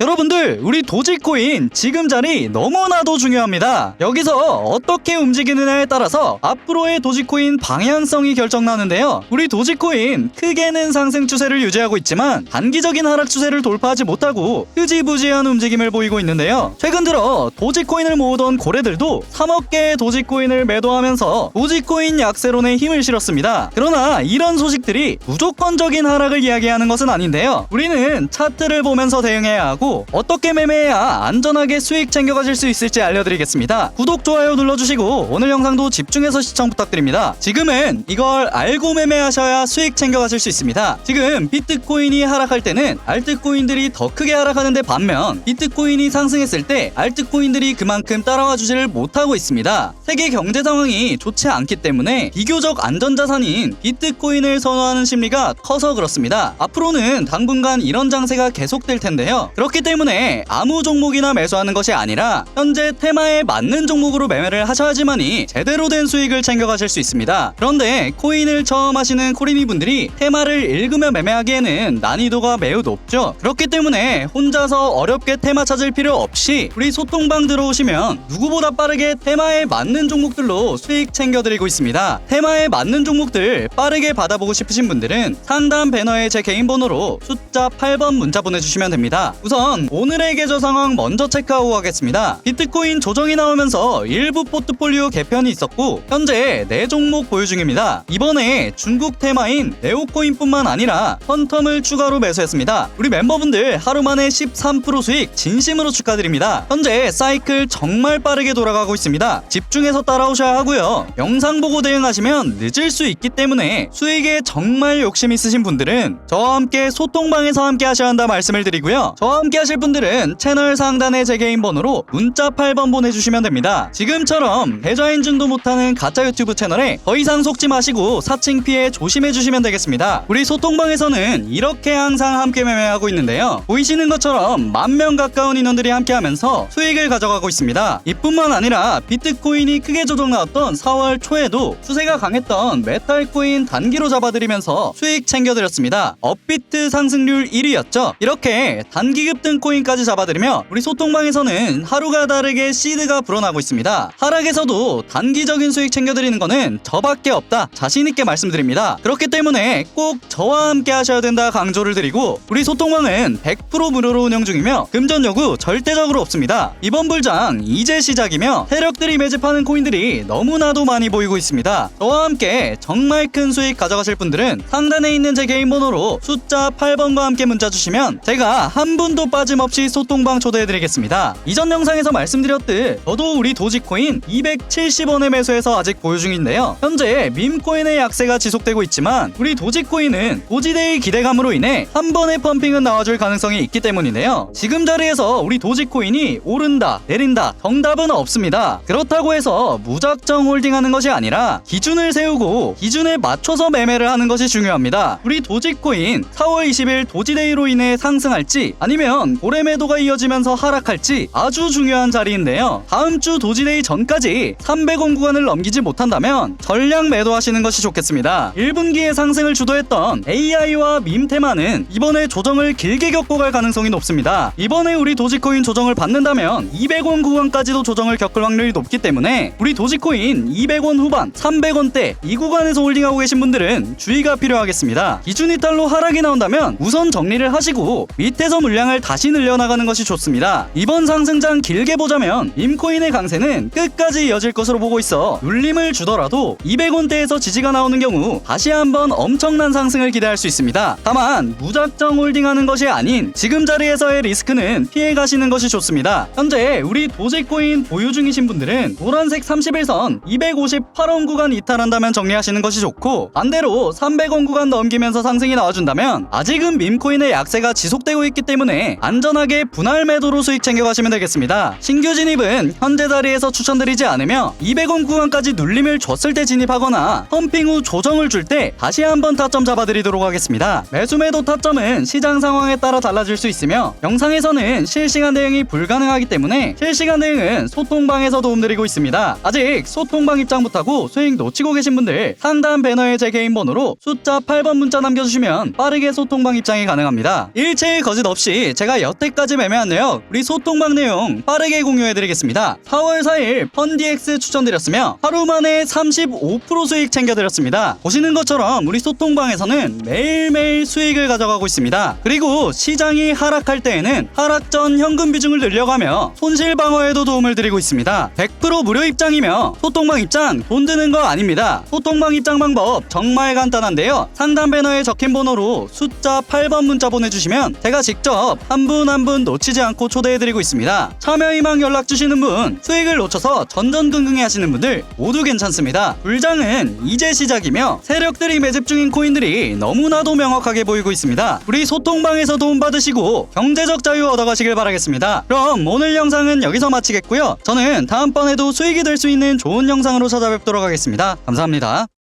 여러분들 우리 도지코인 지금 자리 너무나도 중요합니다. 여기서 어떻게 움직이느냐에 따라서 앞으로의 도지코인 방향성이 결정나는데요. 우리 도지코인 크게는 상승 추세를 유지하고 있지만 단기적인 하락 추세를 돌파하지 못하고 흐지부지한 움직임을 보이고 있는데요. 최근 들어 도지코인을 모으던 고래들도 3억 개의 도지코인을 매도하면서 도지코인 약세론에 힘을 실었습니다. 그러나 이런 소식들이 무조건적인 하락을 이야기하는 것은 아닌데요. 우리는 차트를 보면서 대응해야 하고 어떻게 매매해야 안전하게 수익 챙겨가실 수 있을지 알려드리겠습니다. 구독, 좋아요 눌러주시고 오늘 영상도 집중해서 시청 부탁드립니다. 지금은 이걸 알고 매매하셔야 수익 챙겨가실 수 있습니다. 지금 비트코인이 하락할 때는 알트코인들이 더 크게 하락하는데 반면 비트코인이 상승했을 때 알트코인들이 그만큼 따라와 주지를 못하고 있습니다. 세계 경제 상황이 좋지 않기 때문에 비교적 안전자산인 비트코인을 선호하는 심리가 커서 그렇습니다. 앞으로는 당분간 이런 장세가 계속될 텐데요. 그렇 기 때문에 아무 종목이나 매수하는 것이 아니라 현재 테마에 맞는 종목으로 매매를 하셔야지만이 제대로 된 수익을 챙겨가실 수 있습니다. 그런데 코인을 처음 하시는 코리니 분들이 테마를 읽으며 매매하기에는 난이도가 매우 높죠. 그렇기 때문에 혼자서 어렵게 테마 찾을 필요 없이 우리 소통방 들어오시면 누구보다 빠르게 테마에 맞는 종목들로 수익 챙겨드리고 있습니다. 테마에 맞는 종목들 빠르게 받아보고 싶으신 분들은 상단 배너에 제 개인 번호로 숫자 8번 문자 보내주시면 됩니다. 우선 오늘의 계좌 상황 먼저 체크하고 가겠습니다. 비트코인 조정이 나오면서 일부 포트폴리오 개편이 있었고 현재 4종목 보유 중입니다. 이번에 중국 테마인 네오코인뿐만 아니라 펀텀을 추가로 매수했습니다. 우리 멤버분들 하루 만에 13% 수익 진심으로 축하드립니다. 현재 사이클 정말 빠르게 돌아가고 있습니다. 집중해서 따라오셔야 하고요. 영상 보고 대응하시면 늦을 수 있기 때문에 수익에 정말 욕심 있으신 분들은 저와 함께 소통방에서 함께 하셔야 한다 말씀을 드리고요. 저와 함께 하실 분들은 채널 상단에 제 개인 번호로 문자 8번 보내주시면 됩니다. 지금처럼 계좌 인증도 못하는 가짜 유튜브 채널에 더 이상 속지 마시고 사칭 피해 조심해 주시면 되겠습니다. 우리 소통방에서는 이렇게 항상 함께 매매하고 있는데요. 보이시는 것처럼 만 명 가까운 인원들이 함께하면서 수익을 가져가고 있습니다. 이뿐만 아니라 비트코인이 크게 조정 나왔던 4월 초에도 추세가 강했던 메탈코인 단기로 잡아드리면서 수익 챙겨드렸습니다. 업비트 상승률 1위였죠. 이렇게 단기 급등 코인까지 잡아드리며 우리 소통방에서는 하루가 다르게 시드가 불어나고 있습니다. 하락에서도 단기적인 수익 챙겨드리는 거는 저밖에 없다. 자신있게 말씀드립니다. 그렇기 때문에 꼭 저와 함께 하셔야 된다 강조를 드리고 우리 소통방은 100% 무료로 운영 중이며 금전 요구 절대적으로 없습니다. 이번 불장 이제 시작이며 세력들이 매집하는 코인들이 너무나도 많이 보이고 있습니다. 저와 함께 정말 큰 수익 가져가실 분들은 상단에 있는 제 개인 번호로 숫자 8번과 함께 문자 주시면 제가 한 분도 빠짐없이 소통방 초대해드리겠습니다. 이전 영상에서 말씀드렸듯 저도 우리 도지코인 270원에 매수해서 아직 보유 중인데요. 현재 밈코인의 약세가 지속되고 있지만 우리 도지코인은 도지데이 기대감으로 인해 한 번의 펌핑은 나와줄 가능성이 있기 때문인데요. 지금 자리에서 우리 도지코인이 오른다, 내린다, 정답은 없습니다. 그렇다고 해서 무작정 홀딩하는 것이 아니라 기준을 세우고 기준에 맞춰서 매매를 하는 것이 중요합니다. 우리 도지코인 4월 20일 도지데이로 인해 상승할지 아니면 고래 매도가 이어지면서 하락할지 아주 중요한 자리인데요. 다음 주 도지데이 전까지 300원 구간을 넘기지 못한다면 전량 매도하시는 것이 좋겠습니다. 1분기에 상승을 주도했던 AI와 밈 테마는 이번에 조정을 길게 겪고 갈 가능성이 높습니다. 이번에 우리 도지코인 조정을 받는다면 200원 구간까지도 조정을 겪을 확률이 높기 때문에 우리 도지코인 200원 후반, 300원대 이 구간에서 홀딩하고 계신 분들은 주의가 필요하겠습니다. 기준 이탈로 하락이 나온다면 우선 정리를 하시고 밑에서 물량을 다시 늘려나가는 것이 좋습니다. 이번 상승장 길게 보자면 임코인의 강세는 끝까지 이어질 것으로 보고 있어 눌림을 주더라도 200원대에서 지지가 나오는 경우 다시 한번 엄청난 상승을 기대할 수 있습니다. 다만 무작정 홀딩하는 것이 아닌 지금 자리에서의 리스크는 피해 가시는 것이 좋습니다. 현재 우리 도지코인 보유 중이신 분들은 노란색 31선 258원 구간 이탈한다면 정리하시는 것이 좋고 반대로 300원 구간 넘기면서 상승이 나와준다면 아직은 밈코인의 약세가 지속되고 있기 때문에 안전하게 분할 매도로 수익 챙겨가시면 되겠습니다. 신규 진입은 현재 자리에서 추천드리지 않으며 200원 구간까지 눌림을 줬을 때 진입하거나 펌핑 후 조정을 줄 때 다시 한번 타점 잡아드리도록 하겠습니다. 매수 매도 타점은 시장 상황에 따라 달라질 수 있으며 영상에서는 실시간 대응이 불가능하기 때문에 실시간 대응은 소통방에서 도움드리고 있습니다. 아직 소통방 입장 못하고 수익 놓치고 계신 분들 상단 배너에 제 개인 번호로 숫자 8번 문자 남겨주시면 빠르게 소통방 입장이 가능합니다. 일체의 거짓 없이 제가 제가 여태까지 매매한 내역 우리 소통방 내용 빠르게 공유해드리겠습니다. 4월 4일 펀디엑스 추천드렸으며 하루 만에 35% 수익 챙겨드렸습니다. 보시는 것처럼 우리 소통방에서는 매일매일 수익을 가져가고 있습니다. 그리고 시장이 하락할 때에는 하락 전 현금 비중을 늘려가며 손실 방어에도 도움을 드리고 있습니다. 100% 무료 입장이며 소통방 입장 돈 드는 거 아닙니다. 소통방 입장 방법 정말 간단한데요. 상단 배너에 적힌 번호로 숫자 8번 문자 보내주시면 제가 직접 한 분 한 분 놓치지 않고 초대해드리고 있습니다. 참여 희망 연락 주시는 분, 수익을 놓쳐서 전전긍긍해 하시는 분들 모두 괜찮습니다. 불장은 이제 시작이며 세력들이 매집 중인 코인들이 너무나도 명확하게 보이고 있습니다. 우리 소통방에서 도움 받으시고 경제적 자유 얻어가시길 바라겠습니다. 그럼 오늘 영상은 여기서 마치겠고요. 저는 다음번에도 수익이 될 수 있는 좋은 영상으로 찾아뵙도록 하겠습니다. 감사합니다.